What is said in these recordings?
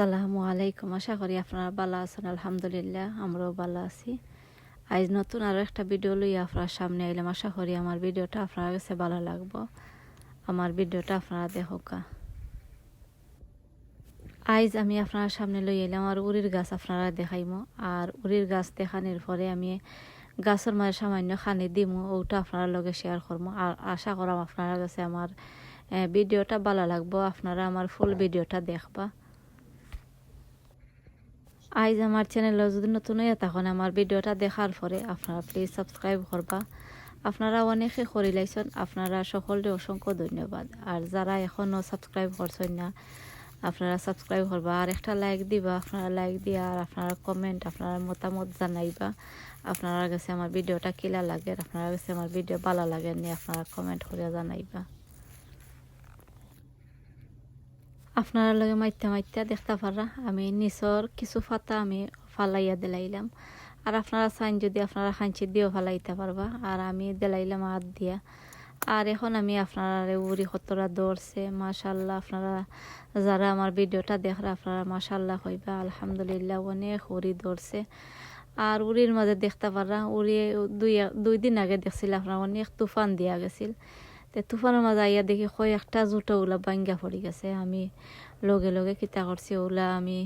আসসালামু আলাইকুম। আশা করি আপনারা ভালো আছেন, আলহামদুলিল্লাহ, আমরাও ভালো আছি। আজ নতুন আরও একটা ভিডিও লই আপনার সামনে আইলাম। আশা করি আমার ভিডিওটা আপনার কাছে ভালো লাগবো। আমার ভিডিওটা আপনারা দেখোকা আইজ আমি আপনার সামনে লই এলাম আর উরির গাছ আপনারা দেখাইমো। আর উরির গাছ দেখানোর পরে আমি গাছের মাঝে সামান্য খানি দিমু, ওটা আপনার লগে শেয়ার করব আর আশা করাম আপনারা কাছে আমার ভিডিওটা ভালো লাগবো। আপনারা আমার ফুল ভিডিওটা দেখবা। আইজ আমার চ্যানেল যদি নতুন হয়ে তখন আমার ভিডিওটা দেখার পরে আপনারা প্লিজ সাবস্ক্রাইব করবা। আপনারা অনেকে করে লাইছেন, আপনারা সকলকে অসংখ্য ধন্যবাদ। আর যারা এখনও সাবস্ক্রাইব করছেন না, আপনারা সাবস্ক্রাইব করবা। আর একটা লাইক দিবা, আপনারা লাইক দিয়া আর আপনারা কমেন্ট আপনারা মতামত জানাইবা। আপনারা কাছে আমার ভিডিওটা কিলা লাগে আপনারা কাছে আমার ভিডিও ভালো লাগে নি, আপনারা কমেন্ট করে জানাইবা। আপনারা লগে মাইতে মাইতে দেখতে পারা আমি নিচর কিছু ফাতা আমি ফালাইয়া দিলাইলাম। আর আপনারা চাইন যদি আপনারা খাঞ্চি দিয়েও ফালাইতে পারবা। আর আমি দিলাইলাম হাত দিয়া। আর এখন আমি আপনারা উড়ি কতটা দৌড়ছে। মাশাল্লাহ, আপনারা যারা আমার ভিডিওটা দেখরা, আপনারা মাশাল্লাহ হইবা আলহামদুলিল্লাহ, অনেক উড়ি দৌড়ছে। আর উড়ির মাঝে দেখতে পারা উড়ি দুই দুই দিন আগে দেখছিল আপনারা, অনেক তুফান দিয়া গেছিল। তে তুফানের মাঝে আইয়া দেখি কয় একটা জুটো ওলা বাঙ্গা পড়ি গেছে। আমি লগে লগে কিতা করছি ওলা আমি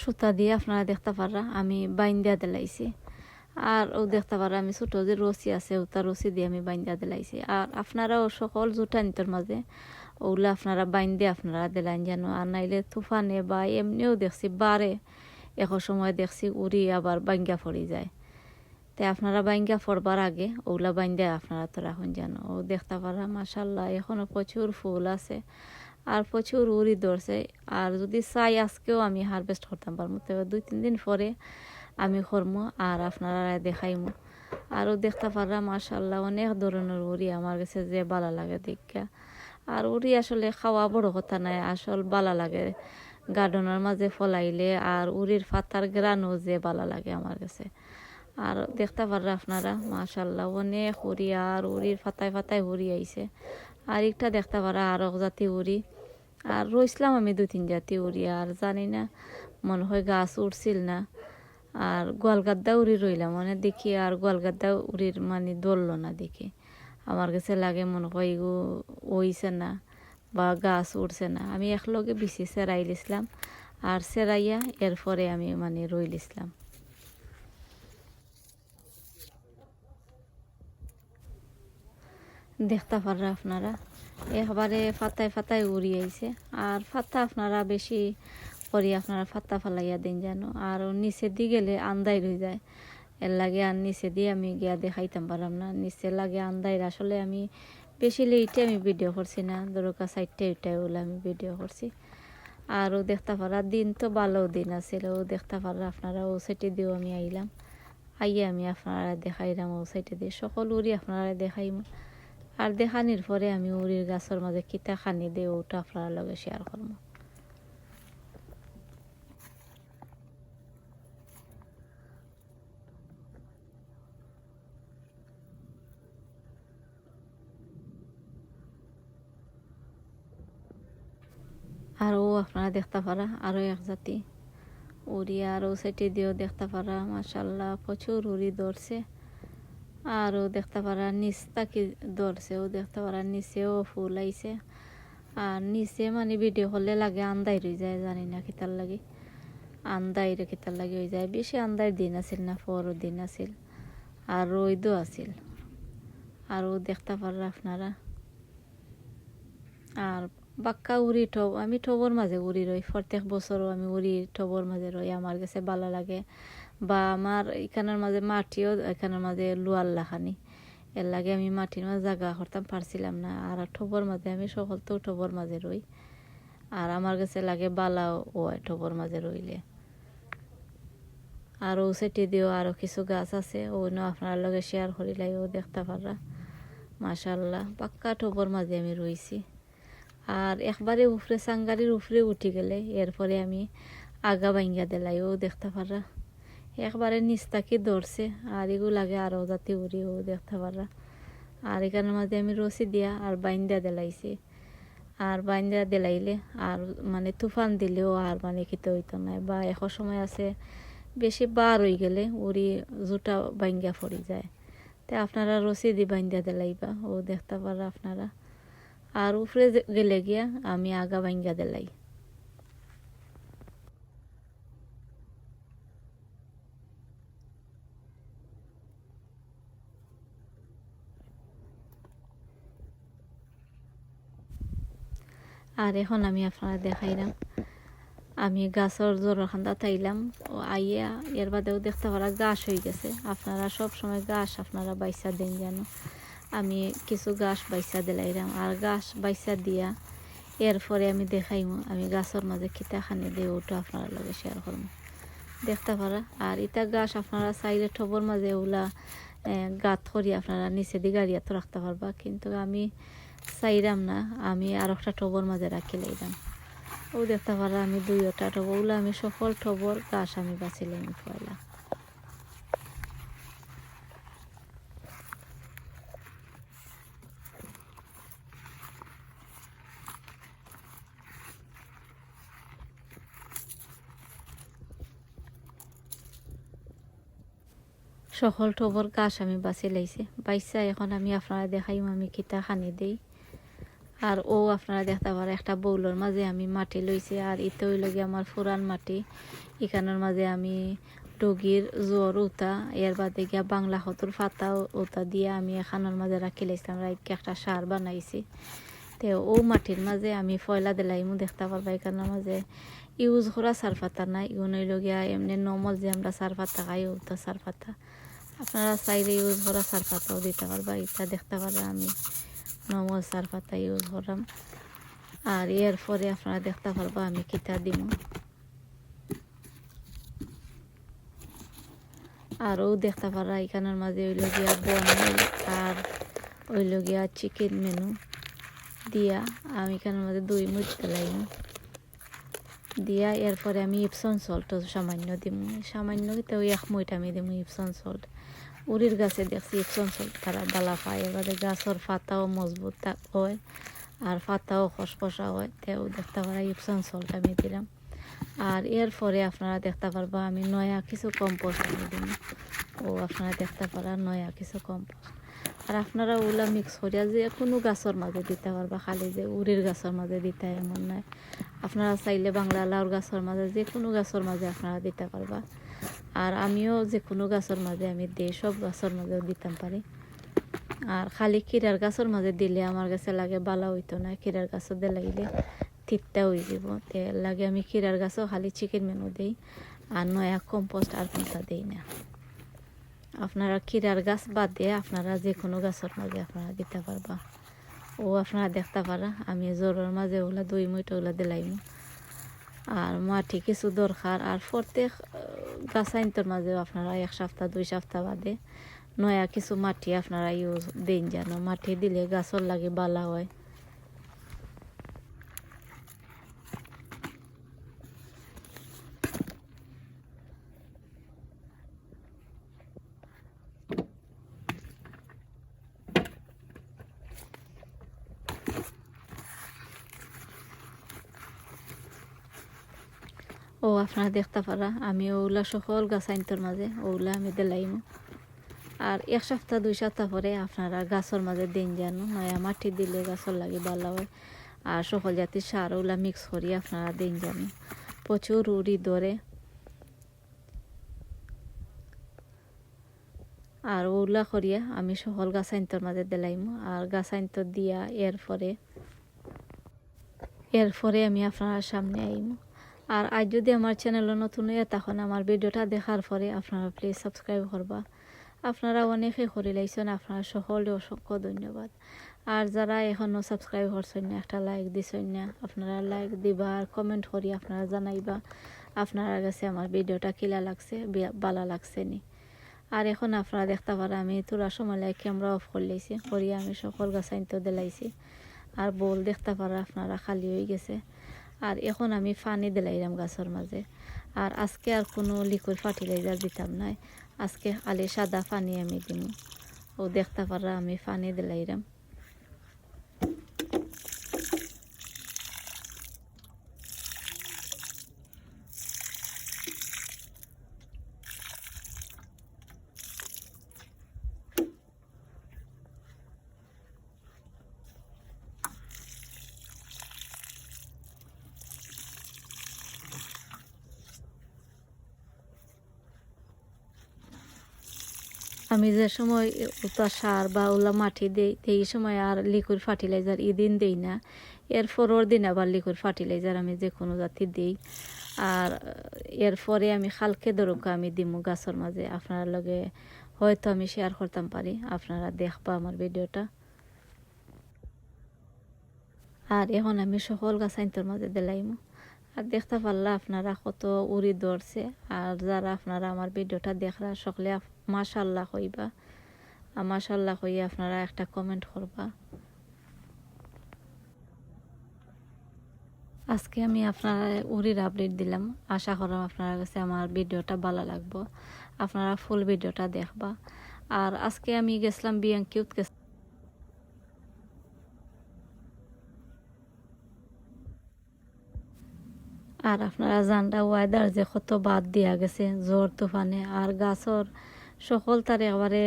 সুতা দিয়ে আপনারা দেখতে পারা আমি বাইন্দা দিলাইছি। আর ও দেখতে পারা আমি ছোট যে রসি আছে ওটা রসি দিয়ে আমি বাইন্দা দিলাইছি। আর আপনারাও সকল জুটা নিতর মাঝে ওগুলা আপনারা বাইন্দে আপনারা দিলাইন যেন। আর নাইলে তুফানে বা এমনিও দেখছি বারে এক সময় দেখছি উড়ি আবার বাঙ্গা পড়ি যায়। তে আপনারা বাইঙ্গা পড়বার আগে, ওগুলা বাইন্দে আপনারা তো রাখুন যেন। ও দেখতে পারা মাসাল্লাহ এখনও প্রচুর ফুল আছে, আর প্রচুর উড়ি ধরছে। আর যদি চাই আজকেও আমি হারভেস্ট করতাম পারব তবে দুই, তিন দিন পরে আমি করব আর আপনারা দেখাইমু। আরও দেখতে পারা মাসাল্লাহ অনেক ধরনের উড়ি আমার কাছে যে বালা লাগে দেখা। আর উড়ি আসলে খাওয়া বড় কথা নাই আসল বালা লাগে। গার্ডেনের মাঝে ফলাইলে আর উড়ির ফাতার গ্রানও যে বালা লাগে আমার কাছে। আর দেখতে পাররা আপনারা মাশাল্লাহ অনেক উড়ি, আর উড়ির ফাতায় ফাতায় উড়ি আইছে। আর একটা দেখতে পারা আর এক জাতি উড়ি। আর রইছিলাম আমি দু তিন জাতি উড়ি, আর জানি না, মনে হয় গাছ উঠছিল না। আর গোয়ালগাদ্দা উড়ি রইলাম মানে দেখি আর গোয়ালগাদ্দা উড়ির মানে দললো না দেখি। আমার কাছে লাগে মনে হয় এগু ওইছে না বা গাছ উঠছে না। আমি একলগে বেশি সেরাই লিছিলাম, আর সেরাইয়া এরপরে আমি মানে রই দেখতে পাররা আপনারা। একবারে ফাতায় ফাতায় উড়ি আইছে। আর ফাতা আপনারা বেশি করি আপনারা ফাতা ফালাইয়া দিন যেন। আর নিচে দিয়ে গেলে আন্দাই রয়ে যায়। এর লাগে আর নিচে দিয়ে আমি গিয়া দেখাইতাম পারলাম না। নিচে লাগে আন্দাই আসলে আমি বেশি লেটে আমি ভিডিও করছি না। দরকা সাইডটা উঠাই বলে আমি ভিডিও করছি। আর ও দেখতে পারা দিন তো ভালো দিন আছিল ও দেখতে পারা আপনারা ও সাইডে দিয়েও আমি আইলাম। আইয়ে আমি আপনারা দেখাইলাম ও সাইডে দিয়ে। সকল উড়ি আপনারা দেখাইম। আর দেখানির পরে আমি উড়ির গাছের মাঝে কিতা খানি দিয়ে ওটা আপনার লগে শেয়ার করব। আর ও আপনারা দেখতে পারা আরও এক জাতি। উড়ি আর ও সাইডে দিয়েও দেখতে পারা মাসাল্লাহ প্রচুর উড়ি ধরছে। আর ও দেখতে পারা নিচ তাকি ধরছে, ও দেখতে পারা নিচেও ফুল আইছে। আর নিচে মানে ভিডিও করলে লাগে আন্দাই রয়ে যায়, জানি না কিতার লাগে। আন্দাই কিতার লাগে হয়ে যায়, বেশি আন্দাই দিন আছিল না, পরও দিন আছিল। আর রইদও আছিল। আর ও দেখতে পারা আপনারা। আর বাক্কা উড়ি টব আমি টবর মাঝে উড়ি রই, প্রত্যেক বছরও আমি উড়ি টবর মাঝে রই, আমার কাছে ভালো লাগে। বা আমার এখানের মাঝে মাটিও, এখানের মাঝে লোয়ার লাখানি এর লাগে আমি মাটির মাঝে জায়গা করতাম, পারছিলাম না। আর ঠবর মাঝে, আমি সকল তো ঠবর মাঝে রই। আর আমার কাছে লাগে বালাও ও ঠোবর মাঝে রইলে। আর ও সেটি দিও আরও কিছু গাছ আছে ও ন আপনার লগে শেয়ার করিলাই ও দেখতে পাররা। মাশাল্লাহ পাক্কা ঠবর মাঝে আমি রইছি। আর একবারে উফরে সাঙ্গারির উফরে উঠি গেলে, এরপরে আমি আগা ভাঙ্গা দিলাইও দেখতে পারা একবারে নিস্তাকি ধরছে, আর এগুলো লাগে আরও জাতি ও দেখতে পারা আর এখানের মাঝে আমি রসি দিয়া আর বাইন্দা দিলাইছি। আর বাইন্দা দেলাইলে আর মানে তুফান দিলেও আর মানে খেতে হইতো না। বা এক সময় আছে, বেশি বার হয়ে গেলে উড়ি জুটা বাইঙ্গা পড়ি যায়। তে আপনারা রসি দি বাইন্দা দিলাইবা, ও দেখতে পারা আপনারা। আর উপরে যে- গেলে গিয়া আমি আগা বাইঙ্গা দিলাই। আর এখন আমি আপনারা দেখাইলাম। আমি গাছের জোরের খান্দা তাইলাম। ও আইয়া এর বাদেও দেখতে পারা গাছ হয়ে গেছে। আপনারা সব সময় গাছ আপনারা বাইসা দেন জানো। আমি কিছু গাছ বাইসা দিলাইলাম। আর গাছ বাইসা দিয়া এরপরে আমি দেখাইমু। আমি গাছের মাঝে খিতা খানি দিয়ে ওটা আপনারা লগে শেয়ার করব দেখতে পারা। আর ইটা গাছ আপনারা চাইলে টবর মাঝে ওলা গাত করি আপনারা নিচে দিয়ে গাড়িয়া তো রাখতে পারবা। কিন্তু আমি চাইরাম না, আমি আর একটা টবর মাঝে রাখি লাইলাম ও দেখতে পারা আমি দুইটা টব ওগুলো আমি সকল টবর গাছ আমি বাঁচিলাম পয়লা। সকল টবর গাছ আমি বাঁচি লাইছি। বাইসা, এখন আমি আপনারা দেখাইম আমি কিতা খানি দেই। আর ও আপনারা দেখতে পারে, একটা বৌলর মাঝে আমি মাটি লইছি, আর ইতে হইল গিয়ে আমার ফুরান মাটি। এখানের মাঝে আমি ডগির জ্বর উতা, এর বাদে গিয়া বাংলা হতুর ফাতা উতা দিয়ে আমি এখানের মাঝে রাখি লাইছিলাম রাইকে একটা সার বানাইছি। তে ও মাটির মাঝে আমি ফয়লা দিলাইমু দেখতে পারবা এখানের মাঝে ইউজ করা সার পাতা না ইউন হইল গিয়া এমনি নর্মাল যে আমরা সার পাতা খাই ওটা সার পাতা আপনারা চাইলে ইউজ করা সার পাতাও দিতে পারবা এটা দেখতে পারবা আমি নর্মাল সার পাতা ইউজ করাম আর এর পরে আপনারা দেখতে পারবা আমি কিতা দিব আরও দেখতে পারা, এখানের মাঝে ওইল গিয়া বনমেল আর ওইল গিয়া চিকেন মেনু দিয়া আমি এখানের মাঝে দুই মুচ দিলাইম। দিয়া এরপরে আমি ইপসন সল্ট সামান্য দিম। সামান্য তো ওই এক মুইট আমি দিম ইপসন সল্ট উড়ির গাছে দেখছি সল্ট তারা বালা পায়, এবারে গাছের পাতাও মজবুত হয়, আর পাতাও খসখসা হয়, তেও দেখতে পারা ইপসন সল্ট আমি দিলাম। আর এরপরে আপনারা দেখতে পারবা আমি নয়া কিছু কম্পোস্ট আমি দিম ও, আপনারা দেখতে পারা নয়া কিছু কম্পোস্ট। আর আপনারা ওগুলা মিক্স করিয়া যে কোনো গাছের মাঝে দিতে পারবা, খালি যে উড়ির গাছের মাঝে দিতে এমন নয়। আপনারা চাইলে বাংলা লাউর গাছের মাঝে যে কোনো গাছের মাঝে আপনারা দিতে পারবা। আর আমিও যে কোনো গাছের মাঝে আমি দিই, সব গাছের মাঝেও দিতাম পারি। আর খালি কিরার গাছের মাঝে দিলে আমার কাছে লাগে বালা হইতো না কিরার গাছও দিয়ে লাগিলে তিতটা হয়ে যাব। তে লাগে আমি কিরার গাছও খালি চিকেন মেনু দিই, আর নয়া কম্পোস্ট আর কোনটা দিই না। আপনারা কিরার গাছ বাদ দিয়ে আপনারা যে কোনো গাছের মাঝে আপনারা দিতে পারবা। ও আপনারা দেখতে পারা আমি জ্বরের মাঝে ওগুলা দুই, মুইট ওগুলা দিলাইম। আর মাটি কিছু দরকার। আর প্রত্যেক আইনতর মাঝে আপনারা এক সপ্তাহ, দুই সপ্তাহ বাদে নয়া কিছু মাটি আপনারা ইউজ দিন যেন মাটি দিলে গাছর লাগে বালা হয়। ও, আপনারা দেখতে পারা। আমি ওগুলা সকল গাছ গাছাইন্তর মাঝে, ওগুলা আমি দিলাইম। আর এক সপ্তাহ, দুই সপ্তাহ পরে আপনারা গাছের মাঝে দিন জানো, নয়া মাটি দিলে গাছের লাগে ভালো হয়। আর সকল জাতির সার ওগুলা মিক্স করি আপনারা দিন জানো। প্রচুর উড়ি ধরে। আর ওগুলা করিয়া আমি সকল গাছ গাছাইন্তর মাঝে দিলাইম। আর গাছ গাছাইন্তর দিয়া এরপরে এরপরে আমি আপনার সামনে আইম। আর আজ যদি আমার চ্যানেল নতুন হয়ে তখন আমার ভিডিওটা দেখার পরে আপনারা প্লিজ সাবস্ক্রাইব করবা। আপনারা অনেকে করে লাইছেন, আপনারা সকলে অসংখ্য ধন্যবাদ। আর যারা এখনও সাবস্ক্রাইব করছেন না, একটা লাইক দিছেন না, আপনারা লাইক দিবা আর কমেন্ট করি, আপনারা জানাইবা আপনারা কাছে আমার ভিডিওটা কিলা লাগছে ভালো লাগছে নি। আর এখন আপনারা দেখতে পারা আমি তোরা সময় লাগে ক্যামেরা অফ করে লাইছি, করিয়া আমি সকল গাছাইতে দিলাইছি। আর বল দেখতে পারা আপনারা খালি হয়ে গেছে। আর এখন আমি পানি দিলাইলাম গাছের মাঝে। আর আজকে আর কোনো লিকুইড ফার্টিলাইজার দিতাম নাই। আজকে খালি সাদা পানি আমি দিম। ও দেখতে পারা আমি পানি দিলাইলাম। আমি যে সময় উতা সার বা ওলা মাটি দেই এই সময় আর লিকুইড ফার্টিলাইজার ইদিন দেই না। এর পরের দিন আবার লিকুইড ফার্টিলাইজার আমি যে কোনো জাতি দিই। আর এরপরে আমি খালকে দরকা আমি দিমু গাছের মাঝে। আপনার লগে হয়তো আমি শেয়ার করতাম পারি। আপনারা দেখবা আমার ভিডিওটা। আর এখন আমি সকল গাছ আইনতর মাঝে দিলাইমু। আর দেখতে পারলা আপনারা কত উড়ি দৌড়ছে আর যারা আপনারা আমার ভিডিওটা দেখরা, সকলে মাশাল্লাহ কইবা। আর মাশাল্লাহ কইয়া আপনারা একটা কমেন্ট করবা। আজকে আমি আপনারা উড়ির আপডেট দিলাম। আশা করলাম আপনারা কাছে আমার ভিডিওটা ভালো লাগবো। আপনারা ফুল ভিডিওটা দেখবা। আর আজকে আমি গেছিলাম বিয়াঙ্কিউত গেছিলাম আর আপনারা জানটা ওয়েদার যে কত বাদ দিয়া গেছে, জোর তুফানে। আর গাছর সকল তার একবারে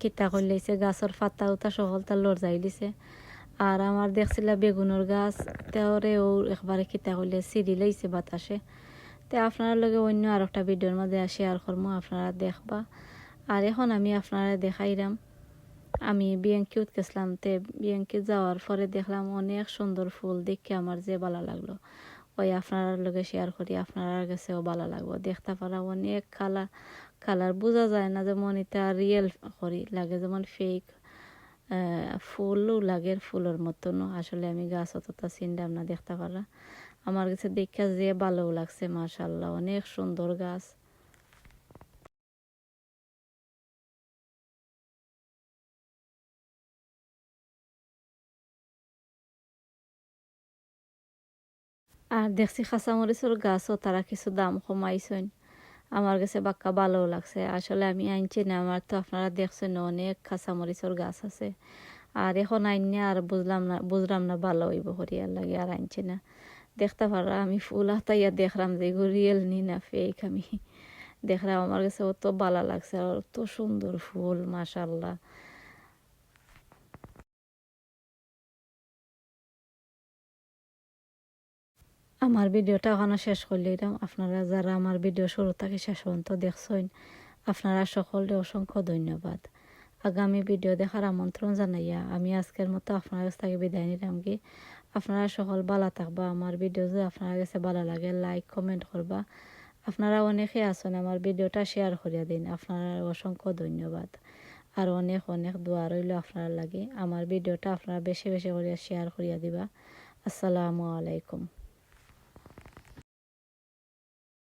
কিতা করলেছে গাছর ফাতা উতা সকল তার দিছে। আর আমার দেখছিলা বেগুনের গাছ তেওরে ও একবারে কিতা করলে সিঁড়ি লাইছে বাতাসে। তে আপনার লগে অন্য আর একটা ভিডিওর মধ্যে শেয়ার করব আপনারা দেখবা। আর এখন আমি আপনারা দেখাইলাম আমি বিয়াঙ্কিউত গেছিলাম, তে বিয়াঙ্কিউত যাওয়ার পরে দেখলাম অনেক সুন্দর ফুল দেখে আমার যে ভালো লাগল। ওই আপনার লগে শেয়ার করি আপনার কাছেও ভালো লাগবো। দেখতে পারা অনেক কালার কালার বোঝা যায় না যেমন এটা রিয়েল করি, লাগে যেমন ফেক ফুলও লাগে ফুলের মতন আসলে আমি গাছ অতটা চিনতাম না, দেখতে পারা। আমার কাছে দেখা যে ভালো লাগছে মাশাল্লাহ অনেক সুন্দর গাছ। আর দেখছি খাঁচামরিচের গাছও তারা কিছু দাম কমাইছেন। আমার কাছে বাক্কা ভালো লাগছে। আসলে আমি আনছি না, আমার তো আপনারা দেখছেন অনেক কাঁচামরিচের গাছ আছে। আর এখন আইনে আর বুঝলাম না বুঝলাম না ভালো হইব হরিয়ার লাগে আর আনছি না। দেখতে পারা, আমি ফুল হাতাইয়া দেখলাম যে এগুলো রিয়েল নি না ফেক আমি। দেখলাম আমার কাছে অত ভালো লাগছে অত সুন্দর ফুল মাসাল্লাহ আমার ভিডিওটা ওখানে শেষ করলাম আপনারা যারা আমার ভিডিও শুরু থেকে শেষ পর্যন্ত দেখছেন, আপনারা সকলে অসংখ্য ধন্যবাদ। আগামী ভিডিও দেখার আমন্ত্রণ জানাইয়া আমি আজকের মতো আপনার কাছ থেকে বিদায় নিলাম কি? আপনারা সকল ভালো থাকবা। আমার ভিডিও যদি আপনার কাছে ভালো লাগে লাইক কমেন্ট করবা। আপনারা অনেকে আছেন আমার ভিডিওটা শেয়ার করিয়া দিন। আপনারা অসংখ্য ধন্যবাদ। আর অনেক অনেক দোয়া রইল আপনার লাগে। আমার ভিডিওটা আপনারা বেশি বেশি করিয়া শেয়ার করিয়া দিবা। আসসালামু আলাইকুম।